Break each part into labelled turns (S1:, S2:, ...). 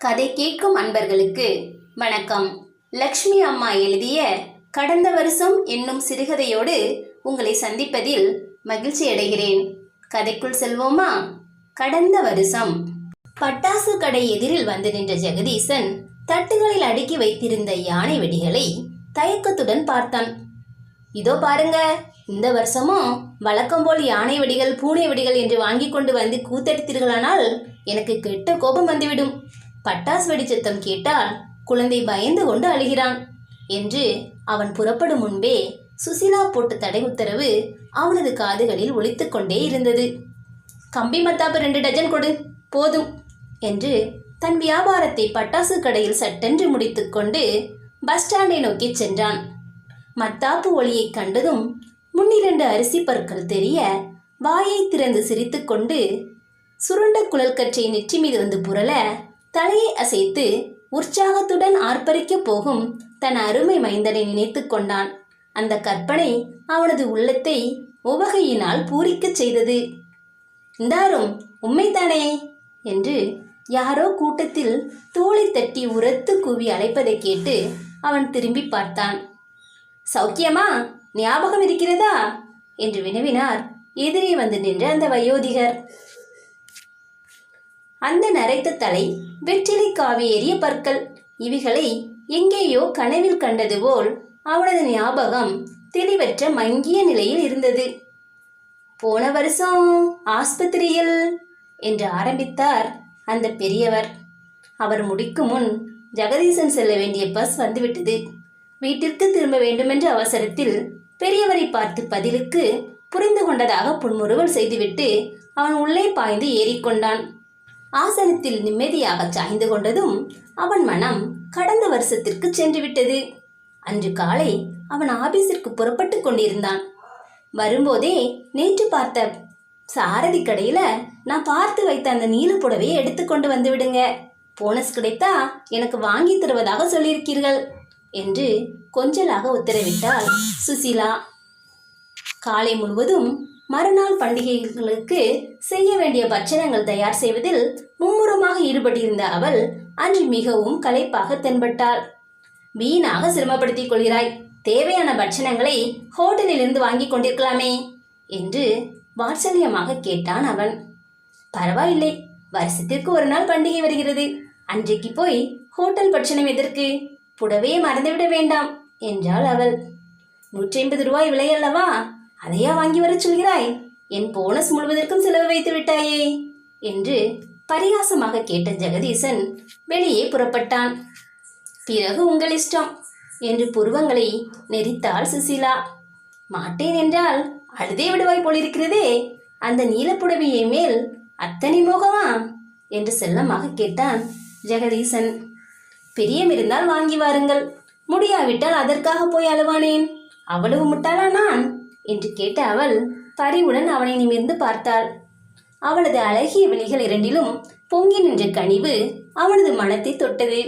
S1: கதை கேட்கும் அன்பர்களுக்கு வணக்கம். லக்ஷ்மி அம்மா எழுதிய கடந்த வருஷம் என்னும் சிறுகதையோடு உங்களை சந்திப்பதில் மகிழ்ச்சி அடைகிறேன். கதைக்குள் செல்வோமா? கடந்த வருஷம் பட்டாசு கடை எதிரில் வந்து நின்ற ஜெகதீசன் தட்டுகளில் அடுக்கி வைத்திருந்த யானை வெடிகளை தயக்கத்துடன் பார்த்தான். இதோ பாருங்க இந்த வருஷமும் வழக்கம் போல் யானை வெடிகள் பூனை வெடிகள் என்று வாங்கி கொண்டு வந்து கூத்தடித்தீர்களானால் எனக்கு கெட்ட கோபம் வந்துவிடும். பட்டாசு வெடிச்சத்தம் கேட்டால் குழந்தை பயந்து கொண்டு அழுகிறான் என்று அவன் புறப்படும் முன்பே சுசிலா போட்ட தடை உத்தரவு அவனது காதுகளில் ஒழித்து கொண்டே இருந்தது. கம்பி மத்தாப்பு ரெண்டு டஜன் கொடு போதும் என்று தன் வியாபாரத்தை பட்டாசு கடையில் சட்டென்று முடித்துக்கொண்டு பஸ் ஸ்டாண்டை நோக்கி சென்றான். மத்தாப்பு ஒளியைக் கண்டதும் முன்னிரண்டு அரிசி பற்கள் தெரிய வாயை திறந்து சிரித்துக்கொண்டு சுருண்ட குழல்கற்றை நெற்றி மீது வந்து புரள தலையை அசைத்து உற்சாகத்துடன் ஆர்ப்பரிக்கப் போகும் தன் அருமை மைந்தனை நினைத்து கொண்டான். அந்த கற்பனை அவனது உள்ளத்தை உவகையினால் பூரிக்கச் செய்தது. இந்தாரும் உண்மைதானே என்று யாரோ கூட்டத்தில் தோளை தட்டி உரத்து கூவி அழைப்பதை கேட்டு அவன் திரும்பி பார்த்தான். சௌக்கியமா? ஞாபகம் இருக்கிறதா என்று வினவினார். எதிரே வந்து நின்ற அந்த வயோதிகர். அந்த நரைத்த தலை வெற்றிலை காவி எரிய பற்கள். இவைகளை எங்கேயோ கனவில் கண்டது போல் அவனது ஞாபகம் தெளிவற்ற மங்கிய நிலையில் இருந்தது. போன வருஷம் ஆஸ்பத்திரியில் என்று ஆரம்பித்தார் அந்த பெரியவர். அவர் முடிக்கும் முன் ஜெகதீசன் செல்ல வேண்டிய பஸ் வந்துவிட்டது. வீட்டிற்கு திரும்ப வேண்டுமென்ற அவசரத்தில் பெரியவரை பார்த்து பதிலுக்கு புரிந்து கொண்டதாக புன்முறுவல் செய்துவிட்டு அவன் உள்ளே பாய்ந்து ஏறிக்கொண்டான். ஆசனத்தில் நிம்மதியாக சாய்ந்து கொண்டதும் அவன் மனம் கடந்த வருஷத்திற்கு சென்று விட்டது அன்று காலை அவன் ஆபீஸிற்கு புறப்பட்டு கொண்டிருந்தான். வரும்போதே நேற்று பார்த்த சாரதி கடையில நான் பார்த்து வைத்த அந்த நீல புடவையை எடுத்துக்கொண்டு வந்து விடுங்க. போனஸ் கிடைத்தா எனக்கு வாங்கி தருவதாக சொல்லியிருக்கீர்கள் என்று கொஞ்சலாக உத்தரவிட்டாள் சுசிலா. காலை முழுவதும் மறுநாள் பண்டிகைகளுக்கு செய்ய வேண்டிய பட்சணங்கள் தயார் செய்வதில் மும்முரமாக ஈடுபட்டிருந்த அவள் அன்று மிகவும் களைப்பாக தென்பட்டாள். வீணாக சிரமப்படுத்திக் கொள்கிறாய். தேவையான பட்சணங்களை ஹோட்டலிலிருந்து வாங்கி கொண்டிருக்கலாமே என்று வாட்சல்யமாக கேட்டான் அவன். பரவாயில்லை. வருஷத்திற்கு ஒரு நாள் பண்டிகை வருகிறது. அன்றைக்கு போய் ஹோட்டல் பட்சணம் எதற்கு? புடவையை மறந்துவிட வேண்டாம் என்றாள் அவள். நூற்றி ஐம்பது ரூபாய் விலை அல்லவா? அதையா வாங்கி வரச் சொல்கிறாய்? என் போனஸ் முழுவதற்கும் செலவு வைத்து விட்டாயே? என்று பரிகாசமாக கேட்ட ஜெகதீசன் வெளியே புறப்பட்டான். பிறகு உங்கள் இஷ்டம் என்று புருவங்களை நெறித்தாள் சுசீலா. மாட்டேன் என்றால் அழுதே விடுவாய் போலிருக்கிறதே அந்த நீலப்புடவையை மேல் அத்தனை மோகமா? என்று செல்லமாக கேட்டான் ஜெகதீசன். பிரியம் இருந்தால் வாங்கி வாருங்கள். முடியாவிட்டால் அதற்காக போய் அழுவானேன். அவ்வளவு முட்டாளா நான்? என்று கேட்ட அவள் பரிவுடன் அவனை நிமிர்ந்து பார்த்தாள். அவளது அழகிய விழிகள் இரண்டிலும் பொங்கி நின்ற கனிவு அவனது மனத்தை தொட்டது.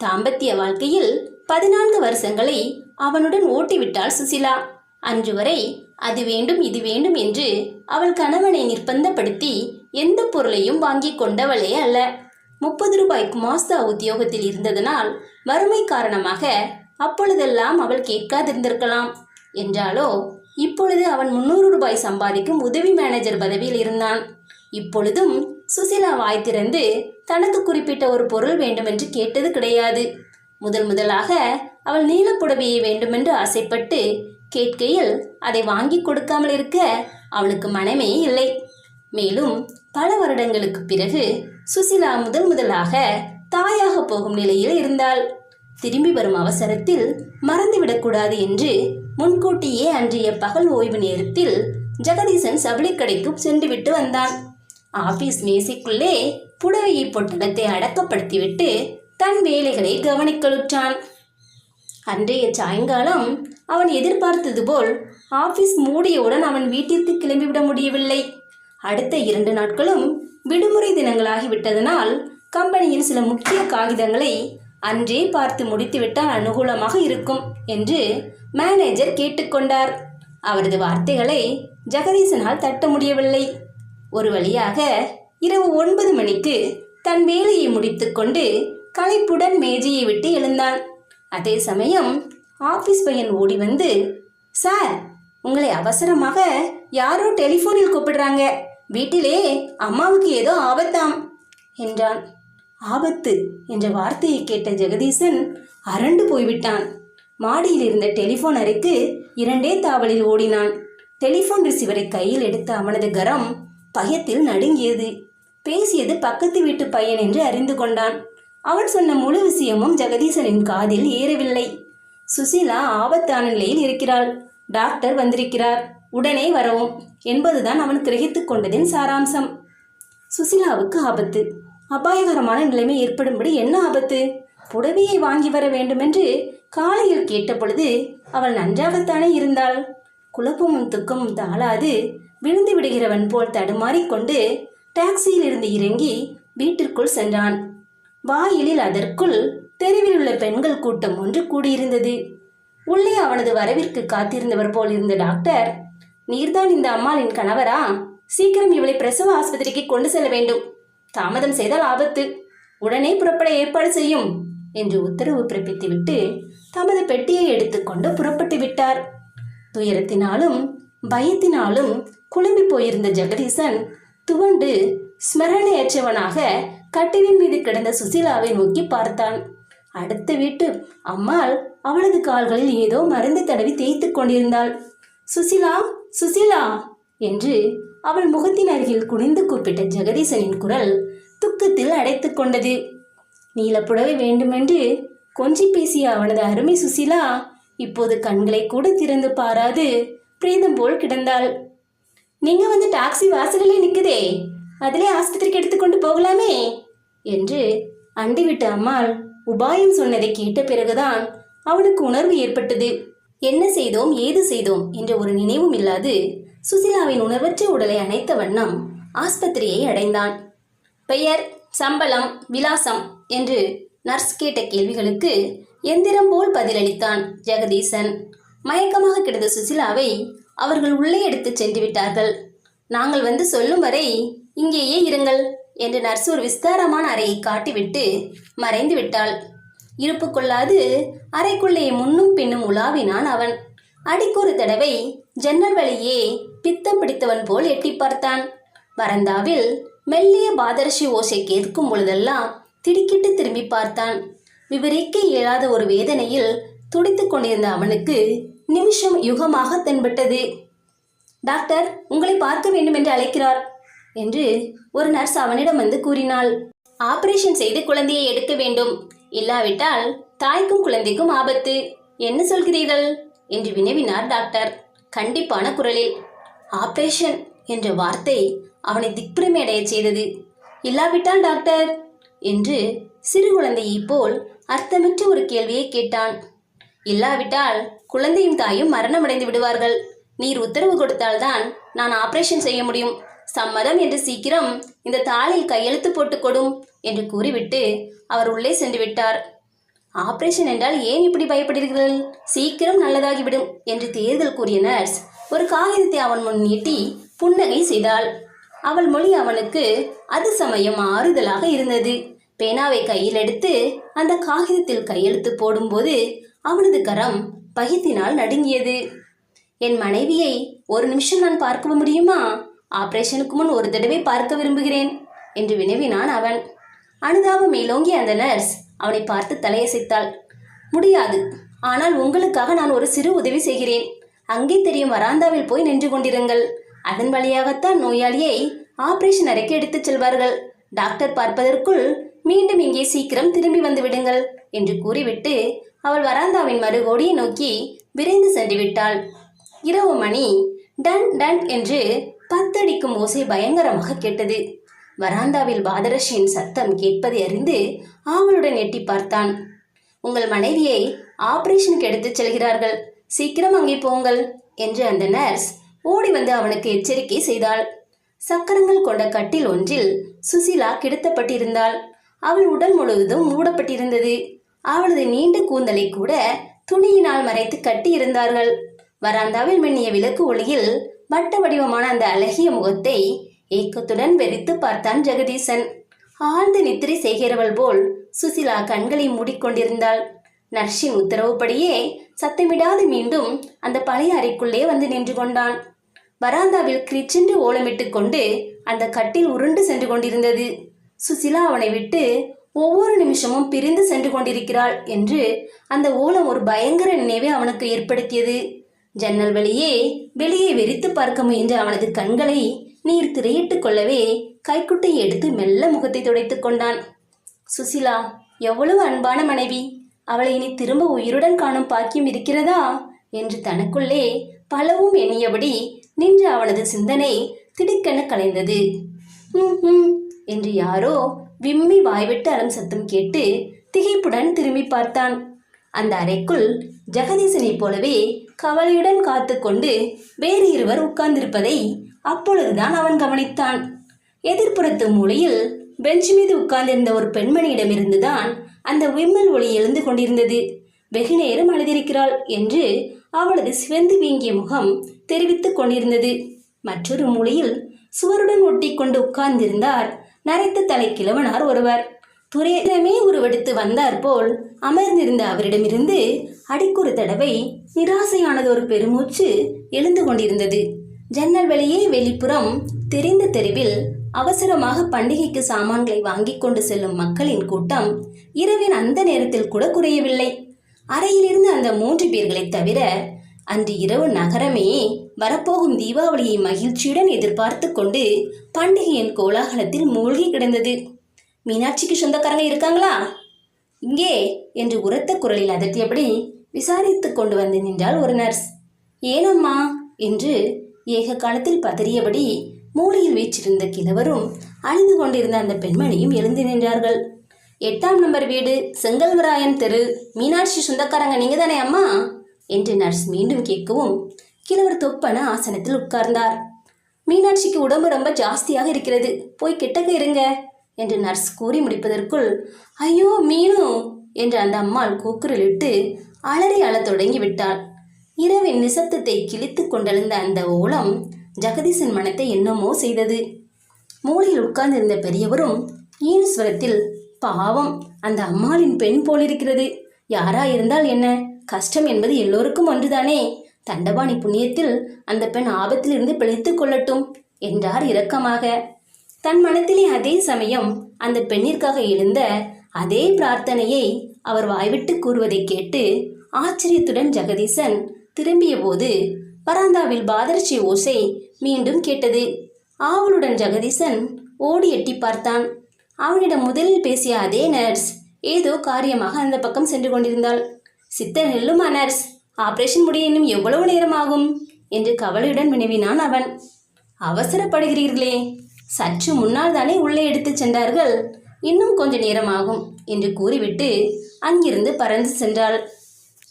S1: தாம்பத்திய வாழ்க்கையில் பதினான்கு வருஷங்களை அவனுடன் ஓட்டிவிட்டாள் சுசிலா. அன்று வரை அது வேண்டும் இது வேண்டும் என்று அவள் கணவனை நிர்பந்தப்படுத்தி எந்த பொருளையும் வாங்கி கொண்டவளே அல்ல. முப்பது ரூபாய் குமாஸ்தா உத்தியோகத்தில் இருந்ததனால் வறுமை காரணமாக அப்பொழுதெல்லாம் அவள் கேட்காதிருந்திருக்கலாம். என்றாலோ இப்பொழுது அவன் முன்னூறு ரூபாய் சம்பாதிக்கும் உதவி மேனேஜர் பதவியில் இருந்தான். இப்பொழுதும் சுசிலா வாய் திறந்து தனக்கு குறிப்பிட்ட ஒரு பொருள் வேண்டுமென்று கேட்டது கிடையாது. முதல் முதலாக அவள் நீலப்புடவையை வேண்டுமென்று ஆசைப்பட்டு கேட்கையில் அதை வாங்கி கொடுக்காமல் இருக்க அவனுக்கு மனமே இல்லை. மேலும் பல வருடங்களுக்கு பிறகு சுசிலா முதல் முதலாக தாயாக போகும் நிலையில் இருந்தாள். திரும்பி வரும் அவசரத்தில் மறந்துவிடக்கூடாது என்று முன்கூட்டியே அன்றைய பகல் ஓய்வு நேரத்தில் ஜெகதீசன் சபளி கடைக்கு சென்றுவிட்டு வந்தான். ஆபீஸ் மேசைக்குள்ளே புடவையை பொட்டலத்தை அடக்கப்படுத்திவிட்டு தன் வேலைகளை கவனிக்கலுற்றான். அன்றைய சாயங்காலம் அவன் எதிர்பார்த்தது போல் ஆபீஸ் மூடியவுடன் அவன் வீட்டிற்கு கிளம்பிவிட முடியவில்லை. அடுத்த இரண்டு நாட்களும் விடுமுறை தினங்களாகிவிட்டதனால் கம்பெனியின் சில முக்கிய காகிதங்களை அன்றே பார்த்து முடித்துவிட்டால் அனுகூலமாக இருக்கும் என்று மேனேஜர் கேட்டுக்கொண்டார். அவரது வார்த்தைகளை ஜெகதீசனால் தட்ட முடியவில்லை. ஒரு வழியாக இரவு ஒன்பது மணிக்கு தன் வேலையை முடித்துக்கொண்டு களைப்புடன் மேஜையை விட்டு எழுந்தான். அதே சமயம் ஆபீஸ் பையன் ஓடி வந்து சார் உங்களை அவசரமாக யாரோ டெலிஃபோனில் கூப்பிடுறாங்க. வீட்டிலே அம்மாவுக்கு ஏதோ ஆபத்தாம் என்றான். ஆபத்து என்ற வார்த்தையை கேட்ட ஜெகதீசன் அரண்டு போய்விட்டான். மாடியில் இருந்த டெலிஃபோன் அறைக்கு இரண்டே தாவலில் ஓடினான். டெலிஃபோன் ரிசீவரை கையில் எடுத்த அவனது கரம் பயத்தில் நடுங்கியது. பேசியது பக்கத்து வீட்டு பையன் என்று அறிந்து கொண்டான். அவன் சொன்ன முழு விஷயமும் ஜெகதீசனின் காதில் ஏறவில்லை. சுசீலா ஆபத்தான நிலையில் இருக்கிறாள். டாக்டர் வந்திருக்கிறார். உடனே வரவும் என்பதுதான் அவன் கிரகித்துக் கொண்டதின் சாராம்சம். சுசீலாவுக்கு ஆபத்து. அபாயகரமான நிலைமை ஏற்படும்படி என்ன ஆபத்து? புடவையை வாங்கி வர வேண்டுமென்று காலையில் கேட்டபொழுது அவள் நன்றாகத்தானே இருந்தாள். குழப்பமும் துக்கமும் தாளாது விழுந்து விடுகிறவன் போல் தடுமாறிக்கொண்டு டாக்ஸியில் இருந்து இறங்கி வீட்டிற்குள் சென்றான். வாயிலில் அதற்குள் தெருவில் உள்ள பெண்கள் கூட்டம் ஒன்று கூடியிருந்தது. உள்ளே அவனது வரவிற்கு காத்திருந்தவர் போல் இருந்த டாக்டர் நீர்தான் இந்த அம்மாளின் கணவரா? சீக்கிரம் இவளை பிரசவ ஆஸ்பத்திரிக்கு கொண்டு செல்ல வேண்டும். தாமதம் செய்தால் ஆபத்து. உடனே புறப்பட ஏற்பாடு செய்யும். என்று உத்தரவு பிறப்பித்துவிட்டு தமது பெட்டியை எடுத்துக்கொண்டு புறப்பட்டு விட்டார். துயரத்தினாலும் பயத்தினாலும் குழம்பி போயிருந்த ஜெகதீசன் துவண்டு ஸ்மரணையற்றவனாக கட்டிலின் மீது கிடந்த சுசீலாவை நோக்கி பார்த்தான். அடுத்த வீட்டு அம்மாள் அவளது கால்களில் ஏதோ மருந்து தடவி தேய்த்துக் கொண்டிருந்தாள். சுசிலா சுசிலா என்று அவள் முகத்தின் அருகில் குனிந்து கூப்பிட்ட ஜெகதீசனின் குரல் துக்கத்தில் அடைத்து கொண்டது. நீலப்புடவை வேண்டுமென்று கொஞ்சி பேசிய அவனது அருமை சுசிலா இப்போது கண்களை கூட திறந்து பாராது பிரேதம் போல் கிடந்தாள். நீங்க வந்து டாக்ஸி வாசலிலே நிக்குதே அதிலே ஆஸ்பத்திரிக்கு எடுத்துக்கொண்டு போகலாமே? என்று அண்டிவிட்ட அம்மாள் உபாயம் சொன்னதை கேட்ட பிறகுதான் அவனுக்கு உணர்வு ஏற்பட்டது. என்ன செய்தோம் ஏது செய்தோம் என்ற ஒரு நினைவும் இல்லாது சுசிலாவின் உணர்வற்ற உடலை அணைத்த வண்ணம் ஆஸ்பத்திரியை அடைந்தான். பெயர் சம்பளம் விலாசம் என்று நர்ஸ் கேட்ட கேள்விகளுக்கு எந்திரம் போல் பதிலளித்தான் ஜெகதீசன். மயக்கமாக கிடந்த சுசிலாவை அவர்கள் உள்ளே எடுத்து சென்று விட்டார்கள். நாங்கள் வந்து சொல்லும் வரை இங்கேயே இருங்கள் என்று நர்ஸ் ஒரு விஸ்தாரமான அறையை காட்டிவிட்டு மறைந்து விட்டாள். இருப்பு கொள்ளாது அறைக்குள்ளே முன்னும் பின்னும் உலாவினான் அவன். அடிக்கொரு தடவை ஜன்னல் வழியே பித்தம் பிடித்தவன் போல் எட்டி பார்த்தான். வரந்தாவில் மெல்லிய பாதரசி ஓசை கேட்கும் பொழுதெல்லாம் திடுக்கிட்டு திரும்பி பார்த்தான். விவரிக்க இயலாத ஒரு வேதனையில் துடித்துக் கொண்டிருந்த அவனுக்கு நிமிஷம் யுகமாக தென்பட்டது. டாக்டர் உங்களை பார்க்க வேண்டும் என்று அழைக்கிறார் என்று ஒரு நர்ஸ் அவனிடம் வந்து கூறினாள். ஆபரேஷன் செய்து குழந்தையை எடுக்க வேண்டும். இல்லாவிட்டால் தாய்க்கும் குழந்தைக்கும் ஆபத்து. என்ன சொல்கிறீர்கள்? என்று வினவினார் டாக்டர். கண்டிப்பான குரலில். ஆபரேஷன் என்ற வார்த்தை அவனை திக்பிரமையடையச் செய்தது. இல்லாவிட்டால் டாக்டர் என்று சிறு குழந்தையைப் போல் அர்த்தமற்ற ஒரு கேள்வியை கேட்டான். இல்லாவிட்டால் குழந்தையும் தாயும் மரணமடைந்து விடுவார்கள். நீர் உத்தரவு கொடுத்தால்தான் நான் ஆபரேஷன் செய்ய முடியும். சம்மதம் என்று சீக்கிரம் இந்த தாளில் கையெழுத்து போட்டு கொடும் என்று கூறிவிட்டு அவர் உள்ளே சென்று விட்டார். ஆபரேஷன் என்றால் ஏன் இப்படி பயப்படுகிறீர்கள்? சீக்கிரம் நல்லதாகிவிடும் என்று தேர்தல் கூறிய நர்ஸ் ஒரு காகிதத்தை அவன் முன் நீட்டி புன்னகை செய்தாள். அவள் மொழி அவனுக்கு அது சமயம் ஆறுதலாக இருந்தது. பேனாவை கையில் எடுத்து அந்த காகிதத்தில் கையெழுத்து போடும்போது அவனது கரம் பகித்தினால் நடுங்கியது. என் மனைவியை ஒரு நிமிஷம் நான் பார்க்க முடியுமா? ஆபரேஷனுக்கு முன் ஒரு தடவை பார்க்க விரும்புகிறேன் என்று வினவினான் அவன். அனுதாபம் மேலோங்கி அந்த நர்ஸ் அவனை பார்த்து தலையசைத்தாள். முடியாது. ஆனால் உங்களுக்காக நான் ஒரு சிறு உதவி செய்கிறேன். அங்கே தெரியும் வராந்தாவில் போய் நின்று கொண்டிருங்கள். அதன் வழியாகத்தான் நோயாளியை ஆபரேஷன் அறைக்கு எடுத்துச் செல்வார்கள். டாக்டர் பார்ப்பதற்குள் மீண்டும் இங்கே சீக்கிரம் திரும்பி வந்து விடுங்கள் என்று கூறிவிட்டு அவள் வராந்தாவின் மறுகோடியை நோக்கி விரைந்து சென்று விட்டாள். இரவு மணி டன் டன் என்று பத்தடிக்கும் ஓசை பயங்கரமாக கேட்டது. வராந்தாவில் பாதரஷியின் சத்தம் கேட்பதை அறிந்து ஆவலுடன் எட்டி பார்த்தான். உங்கள் மனைவியை ஆபரேஷனுக்கு எடுத்துச் செல்கிறார்கள். சீக்கிரம் அங்கே போங்கள் என்று அந்த நர்ஸ் ஓடி வந்து அவனுக்கு எச்சரிக்கை செய்தாள். சக்கரங்கள் கொண்ட கட்டில் ஒன்றில் சுசிலா கிடத்தப்பட்டிருந்தாள். அவள் உடல் முழுவதும் மூடப்பட்டிருந்தது. அவளது நீண்ட கூந்தலை கூட துணியினால் மறைத்து கட்டியிருந்தார்கள். வராந்தாவில் மின்னிய விளக்கு ஒளியில் வட்ட வடிவமான அந்த அழகிய முகத்தை ஏக்கத்துடன் வெறித்து பார்த்தான் ஜெகதீசன். ஆழ்ந்த நித்திரை செய்கிறவள் போல் சுசிலா கண்களை மூடிக்கொண்டிருந்தாள். நர்ஷின் உத்தரவுப்படியே சத்தமிடாது மீண்டும் அந்த பழைய அறைக்குள்ளே வந்து நின்று கொண்டான். வராந்தாவில் கிரிச்சென்று ஓலமிட்டு கொண்டு அந்த கட்டில் உருண்டு சென்று கொண்டிருந்தது. சுசிலா அவனை விட்டு ஒவ்வொரு நிமிஷமும் பிரிந்து சென்று கொண்டிருக்கிறாள் என்று அந்த ஓலம் ஒரு பயங்கர நினைவை அவனுக்கு ஏற்படுத்தியது. ஜன்னல் வழியே வெளியே வெறித்து பார்க்க முயன்ற அவனது கண்களை நீர் திரையிட்டுக் கொள்ளவே கைக்குட்டையை எடுத்து மெல்ல முகத்தை துடைத்துக் கொண்டான். சுசிலா எவ்வளவு அன்பான மனைவி! அவளை இனி திரும்ப உயிருடன் காணும் பாக்கியம் இருக்கிறதா? என்று தனக்குள்ளே பலவும் எண்ணியபடி நின்று அவனது சிந்தனை திடுக்கென கலைந்தது. ம் ஹும்" என்று யாரோ விம்மி வாய்விட்டு அலம் சத்தம் கேட்டு திகைப்புடன் திரும்பி பார்த்தான். அந்த அறைக்குள் ஜெகதீசனைப் போலவே கவலையுடன் காத்து கொண்டு வேறு இருவர் உட்கார்ந்திருப்பதை அப்பொழுதுதான் அவன் கவனித்தான். எதிர்ப்புறத்து மூலையில் பெஞ்ச் மீது உட்கார்ந்திருந்த ஒரு பெண்மணியிடமிருந்துதான் அந்த விம்மல் ஒளி எழுந்து கொண்டிருந்தது. வெகு நேரம் அழுதிருக்கிறாள் என்று அவளது சிவந்து வீங்கிய முகம் தெரிவித்துக் கொண்டிருந்தது. மற்றொரு மூலையில் சுவருடன் ஒட்டி கொண்டு உட்கார்ந்திருந்தார் நரைத்த தலை கிழவனார் ஒருவர். துரையிடமே உருவெடுத்து வந்தார் போல் அமர்ந்திருந்த அவரிடமிருந்து அடிக்கொரு தடவை நிராசையானது ஒரு பெருமூச்சு எழுந்து கொண்டிருந்தது. ஜன்னல் வெளியே வெளிப்புறம் தெரிந்த தெருவில் அவசரமாக பண்டிகைக்கு சாமான்களை வாங்கிக் கொண்டு செல்லும் மக்களின் கூட்டம் இரவின் அந்த நேரத்தில் கூட குறையவில்லை. அறையிலிருந்து அந்த மூன்று பேர்களைத் தவிர அன்று இரவு நகரமே வரப்போகும் தீபாவளியை மகிழ்ச்சியுடன் எதிர்பார்த்து கொண்டு பண்டிகையின் கோலாகலத்தில் மூழ்கி கிடந்தது. மீனாட்சிக்கு சொந்தக்காரங்க இருக்காங்களா? இங்கே என்று உரத்த குரலில் அதட்டியபடி விசாரித்து கொண்டு வந்து நின்றாள் ஒரு நர்ஸ். ஏனம்மா? என்று ஏக காலத்தில் பதறியபடி மூலையில் வீச்சிருந்த கிழவரும் அழுது கொண்டிருந்த அந்த பெண்மணியும் எழுந்து நின்றார்கள். எட்டாம் நம்பர் வீடு செங்கல்வராயன் தெரு மீனாட்சி சொந்தக்காரங்க நீங்க தானே அம்மா? என்று நர்ஸ் மீண்டும் கேட்கவும் கிழவர் தொப்பன ஆசனத்தில் உட்கார்ந்தார். மீனாட்சிக்கு உடம்பு ரொம்ப ஜாஸ்தியாக இருக்கிறது போய் கிட்டக்க இருங்க என்று நர்ஸ் கூறி முடிப்பதற்குள் ஐயோ மீனு என்று அந்த அம்மாள் கூக்குரலிட்டு அலறி அழத் தொடங்கி விட்டாள். இரவின் நிசப்தத்தை கிழித்து கொண்டெழுந்த அந்த ஓலம் ஜெகதீசன் மனத்தை என்னமோ செய்தது. மூலையில் உட்கார்ந்திருந்த பெரியவரும் ஈனஸ்வரத்தில் பாவம் அந்த அம்மாளின் பெண் போலிருக்கிறது. யாரா இருந்தால் என்ன? கஷ்டம் என்பது எல்லோருக்கும் ஒன்றுதானே. தண்டபாணி புண்ணியத்தில் அந்த பெண் ஆபத்திலிருந்து பிழைத்து கொள்ளட்டும் என்றார் இரக்கமாக. தன் மனத்திலே அதே சமயம் அந்த பெண்ணிற்காக எழுந்த அதே பிரார்த்தனையை அவர் வாய்விட்டு கூறுவதை கேட்டு ஆச்சரியத்துடன் ஜெகதீசன் திரும்பிய போது வராந்தாவில் பாதர்ச்சி ஓசை மீண்டும் கேட்டது. ஆவலுடன் ஜெகதீசன் ஓடி எட்டி பார்த்தான். அவனிடம் முதலில் பேசிய அதே நர்ஸ் ஏதோ காரியமாக அந்த பக்கம் சென்று கொண்டிருந்தாள். சித்தர் நில்லுமா நர்ஸ் ஆபரேஷன் முடிய இன்னும் எவ்வளவு நேரம் ஆகும் என்று கவலையுடன் வினவினான் அவன். அவசரப்படுகிறீர்களே சற்று முன்னால் தானே உள்ளே எடுத்துச் சென்றார்கள். இன்னும் கொஞ்ச நேரமாகும் என்று கூறிவிட்டு அங்கிருந்து பறந்து சென்றாள்.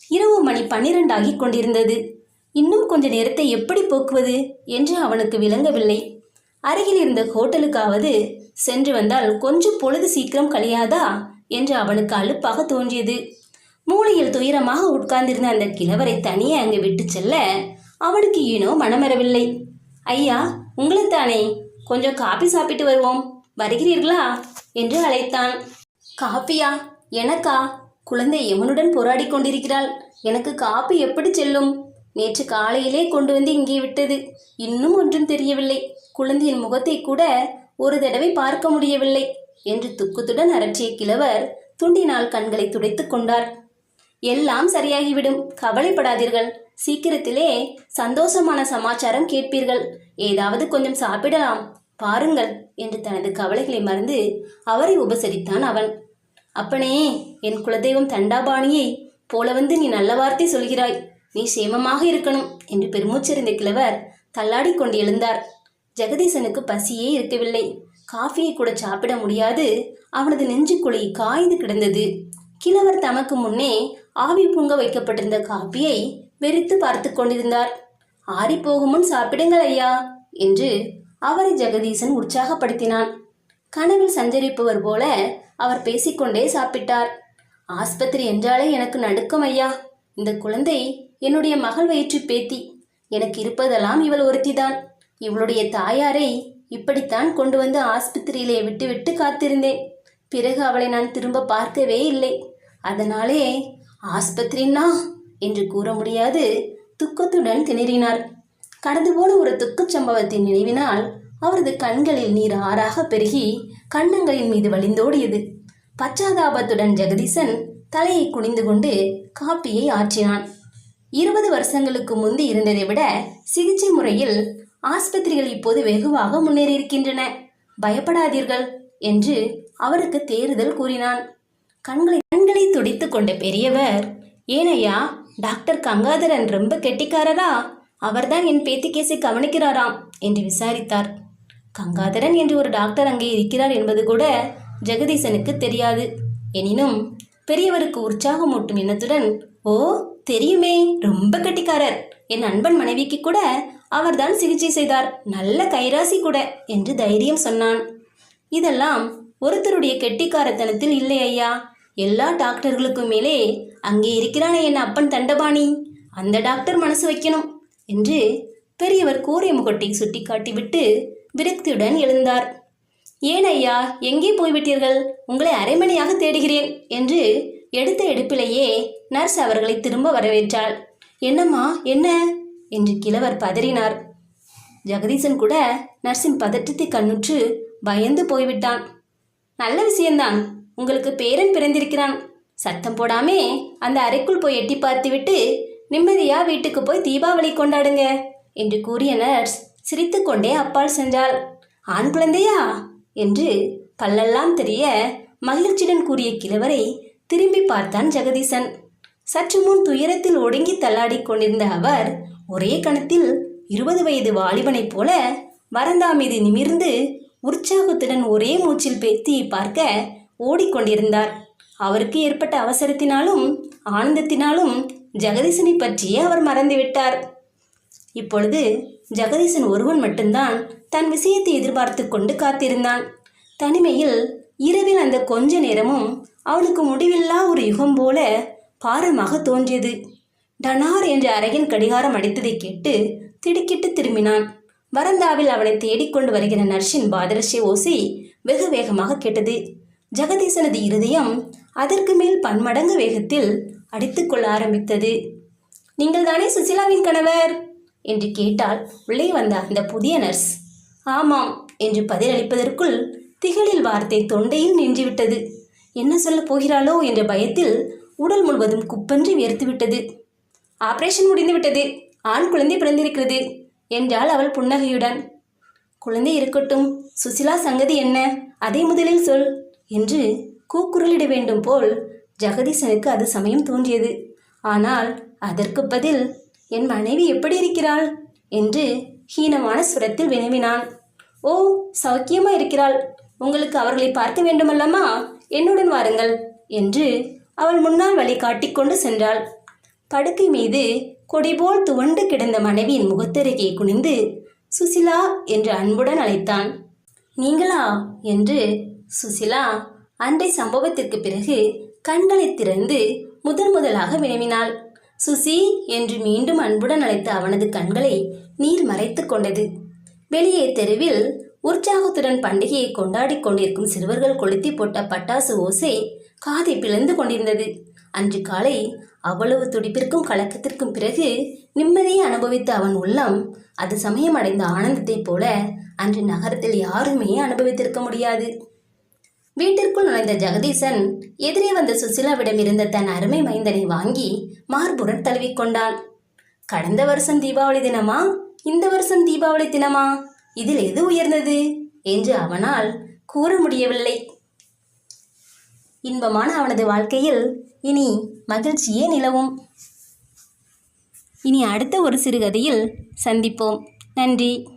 S1: இரவு மணி பன்னிரண்டாகிக் கொண்டிருந்தது. இன்னும் கொஞ்ச நேரத்தை எப்படி போக்குவது என்று அவனுக்கு விளங்கவில்லை. அருகில் இருந்த ஹோட்டலுக்காவது சென்று வந்தால் கொஞ்சம் பொழுது சீக்கிரம் கழியாதா என்று அவனுக்கு அலுப்பாக தோன்றியது. மூளையில் துயரமாக உட்கார்ந்திருந்த அந்த கிழவரை தனியே அங்கு விட்டு செல்ல அவனுக்கு ஏனோ மனமரவில்லை ஐயா உங்களைத்தானே? கொஞ்சம் காபி சாப்பிட்டு வருவோம். வருகிறீர்களா? என்று அழைத்தான். காப்பியா எனக்கா? குழந்தை எவனுடன் போராடி கொண்டிருக்கிறாள். எனக்கு காப்பி எப்படி செல்லும்? நேற்று காலையிலே கொண்டு வந்து இங்கே விட்டது. இன்னும் ஒன்றும் தெரியவில்லை. குழந்தையின் முகத்தை கூட ஒரு தடவை பார்க்க முடியவில்லை என்று துக்கத்துடன் அரற்றிய கிழவர் துண்டினால் கண்களை துடைத்துக் கொண்டார். எல்லாம் சரியாகிவிடும். கவலைப்படாதீர்கள். சீக்கிரத்திலே சந்தோஷமான சமாச்சாரம் கேட்பீர்கள். ஏதாவது கொஞ்சம் சாப்பிடலாம். பாருங்கள் என்று தனது கவலைகளை மறந்து அவரை உபசரித்தான் அவன். அப்பனே என் குலதெய்வம் தண்டாபாணியை போல வந்து நீ நல்ல வார்த்தை சொல்கிறாய். நீ சேமமாக இருக்கணும் என்று பெருமூச்சறிந்த கிழவர் தள்ளாடி கொண்டு எழுந்தார். ஜெகதீசனுக்கு பசியே இருக்கவில்லை. காஃபியை கூட சாப்பிட முடியாது. அவனது நெஞ்சுக்குழி காய்ந்து கிடந்தது. கிழவர் தமக்கு முன்னே ஆவி பூங்க வைக்கப்பட்டிருந்த காப்பியை வெறித்து பார்த்து கொண்டிருந்தார். ஆறி போகும் முன் சாப்பிடுங்கள் ஐயா என்று அவரை ஜெகதீசன் உற்சாகப்படுத்தினான். கனவில் சஞ்சரிப்பவர் போல அவர் பேசிக்கொண்டே சாப்பிட்டார். ஆஸ்பத்திரி என்றாலே எனக்கு நடுக்கம் ஐயா. இந்த குழந்தை என்னுடைய மகள் வயிற்று பேத்தி. எனக்கு இருப்பதெல்லாம் இவள் ஒருத்திதான். இவளுடைய தாயாரை இப்படித்தான் கொண்டு வந்து ஆஸ்பத்திரியிலே விட்டுவிட்டு காத்திருந்தேன். பிறகு அவளை நான் திரும்ப பார்க்கவே இல்லை. அதனாலே ஆஸ்பத்திரின்னா? என்று கூற முடியாது துக்கத்துடன் திணறினார் கடந்து போன ஒரு துக்கச் சம்பவத்தின் நினைவினால் அவரது கண்களில் நீர் ஆறாக பெருகி கண்ணங்களின் மீது வழிந்தோடியது. பச்சாதாபத்துடன் ஜெகதீசன் தலையை குனிந்து கொண்டு காப்பியை ஆற்றினான். இருபது வருஷங்களுக்கு முந்தி இருந்ததை விட சிகிச்சை முறையில் ஆஸ்பத்திரிகள் இப்போது வெகுவாக முன்னேறியிருக்கின்றன. பயப்படாதீர்கள் என்று அவருக்கு தேறுதல் கூறினான். கண்களை கண்களை துடித்து கொண்ட பெரியவர் ஏனையா டாக்டர் கங்காதரன் ரொம்ப கெட்டிக்காரரா? அவர்தான் என் பேத்தி கேஸை கவனிக்கிறாராம் என்று விசாரித்தார். கங்காதரன் என்று ஒரு டாக்டர் அங்கே இருக்கிறார் என்பது கூட ஜெகதீசனுக்கு தெரியாது. எனினும் பெரியவருக்கு உற்சாகமூட்டும் எண்ணத்துடன் ஓ தெரியுமே ரொம்ப கெட்டிக்காரர். என் நண்பன் மனைவிக்கு கூட அவர்தான் சிகிச்சை செய்தார். நல்ல கைராசி கூட என்று தைரியம் சொன்னான். இதெல்லாம் ஒருத்தருடைய கெட்டிக்காரத்தனத்தில் இல்லை ஐயா. எல்லா டாக்டர்களுக்கும் மேலே அங்கே இருக்கிறானே என் அப்பன் தண்டபாணி. அந்த டாக்டர் மனசு வைக்கணும் என்று பெரியவர் கூரை முகட்டை சுட்டி காட்டிவிட்டு விரக்தியுடன் எழுந்தார். ஏன் ஐயா எங்கே போய்விட்டீர்கள்? உங்களை அரைமணியாக தேடுகிறேன் என்று எடுத்த எடுப்பிலேயே நர்ஸ் அவர்களை திரும்ப வரவேற்றாள். என்னம்மா என்ன? என்று கிழவர் பதறினார். ஜெகதீசன் கூட நர்ஸின் பதற்றத்தை கண்ணுற்று பயந்து போய்விட்டான். நல்ல விஷயம்தான். உங்களுக்கு பேரன் பிறந்திருக்கிறான். சத்தம் போடாமே அந்த அறைக்குள் போய் எட்டி பார்த்துவிட்டு நிம்மதியா வீட்டுக்கு போய் தீபாவளி கொண்டாடுங்க என்று கூறிய நர்ஸ் சிரித்துக்கொண்டே அப்பால் சென்றாள். ஆண் குழந்தையா? என்று பல்லெல்லாம் தெரிய மகிழ்ச்சியுடன் கூறிய கிழவரை திரும்பி பார்த்தான் ஜெகதீசன். சற்று முன் துயரத்தில் ஒடுங்கி தள்ளாடிக் கொண்டிருந்த அவர் ஒரே கணத்தில் இருபது வயது வாலிபனைப் போல வரந்தா மீது நிமிர்ந்து உற்சாகத்துடன் ஒரே மூச்சில் பேத்தியை பார்க்க ஓடிக்கொண்டிருந்தார் அவருக்கு ஏற்பட்ட அவசரத்தினாலும் ஆனந்தத்தினாலும் ஜெகதீசனை பற்றியே அவர் மறந்துவிட்டார் இப்பொழுது ஜெகதீசன் ஒருவன் மட்டும்தான் தன் விஷயத்தை எதிர்பார்த்து கொண்டு காத்திருந்தான். தனிமையில் இரவில் அந்த கொஞ்ச நேரமும் அவனுக்கு முடிவில்லா ஒரு யுகம் போல பாரமாக தோன்றியது. டனார் என்ற அறையின் கடிகாரம் அடித்ததை கேட்டு திடுக்கிட்டு திரும்பினான். வரந்தாவில் அவனை தேடிக்கொண்டு வருகிற நர்ஸின் பாதரட்சி ஓசை வெகு வேகமாக கேட்டது. ஜெகதீசனது இருதயம் அதற்கு மேல் பன்மடங்கு வேகத்தில் அடித்துக்கொள்ள ஆரம்பித்தது. நீங்கள் தானே சுசிலாவின் கணவர்? என்று கேட்டால் உள்ளே வந்த அந்த புதிய நர்ஸ் ஆமாம் என்று பதிலளிப்பதற்குள் திகழில் வார்த்தை தொண்டையில் நின்றுவிட்டது. என்ன சொல்லப் போகிறாளோ? என்ற பயத்தில் உடல் முழுவதும் குப்பன்றி வியர்த்துவிட்டது ஆபரேஷன் முடிந்துவிட்டது ஆண் குழந்தை பிறந்திருக்கிறது என்றாள் அவள் புன்னகையுடன். குழந்தை இருக்கட்டும் சுசிலா சங்கதி என்ன? அதை முதலில் சொல் என்று கூக்குரலிட வேண்டும் போல் ஜெகதீசனுக்கு அது சமயம் தோன்றியது. ஆனால் அதற்கு பதில் என் மனைவி எப்படி இருக்கிறாள்? என்று ஹீனமான சுரத்தில் வினவினான். ஓ சௌக்கியமாக இருக்கிறாள். உங்களுக்கு அவர்களை பார்க்க வேண்டுமல்லமா என்னுடன் வாருங்கள் என்று அவள் முன்னால் வழி காட்டிக்கொண்டு சென்றாள். படுக்கை மீது கொடிபோல் துவண்டு கிடந்த மனைவியின் முகத்தருகே குனிந்து சுசிலா என்று அன்புடன் அழைத்தான். நீங்களா? என்று சுசிலா அன்றை சம்பவத்திற்கு பிறகு கண்களை திறந்து முதன் முதலாக வினவினாள். சுசி என்று மீண்டும் அன்புடன் அழைத்த அவனது கண்களை நீர் மறைத்துக் கொண்டது. வெளியே தெருவில் உற்சாகத்துடன் பண்டிகையை கொண்டாடிக் கொண்டிருக்கும் சிறுவர்கள் கொளுத்தி போட்ட பட்டாசு ஓசை காதை பிளந்து கொண்டிருந்தது. அன்று காலை அவ்வளவு துடிப்பிற்கும் கலக்கத்திற்கும் பிறகு நிம்மதியை அனுபவித்த அவன் உள்ளம் அது சமயம் அடைந்த ஆனந்தத்தைப் போல அன்று நகரத்தில் யாருமே அனுபவித்திருக்க முடியாது. வீட்டிற்குள் நுழைந்த ஜெகதீசன் எதிரே வந்த சுசிலாவிடம் இருந்த தன் அருமை மைந்தனை வாங்கி மார்புடன் தழுவிக்கொண்டான் கடந்த வருஷம் தீபாவளி தினமா? இந்த வருஷம் தீபாவளி தினமா? இதில் எது உயர்ந்தது? என்று அவனால் கூற முடியவில்லை. இன்பமான அவனது வாழ்க்கையில் இனி மகிழ்ச்சியே நிலவும். இனி அடுத்த ஒரு சிறுகதையில் சந்திப்போம். நன்றி.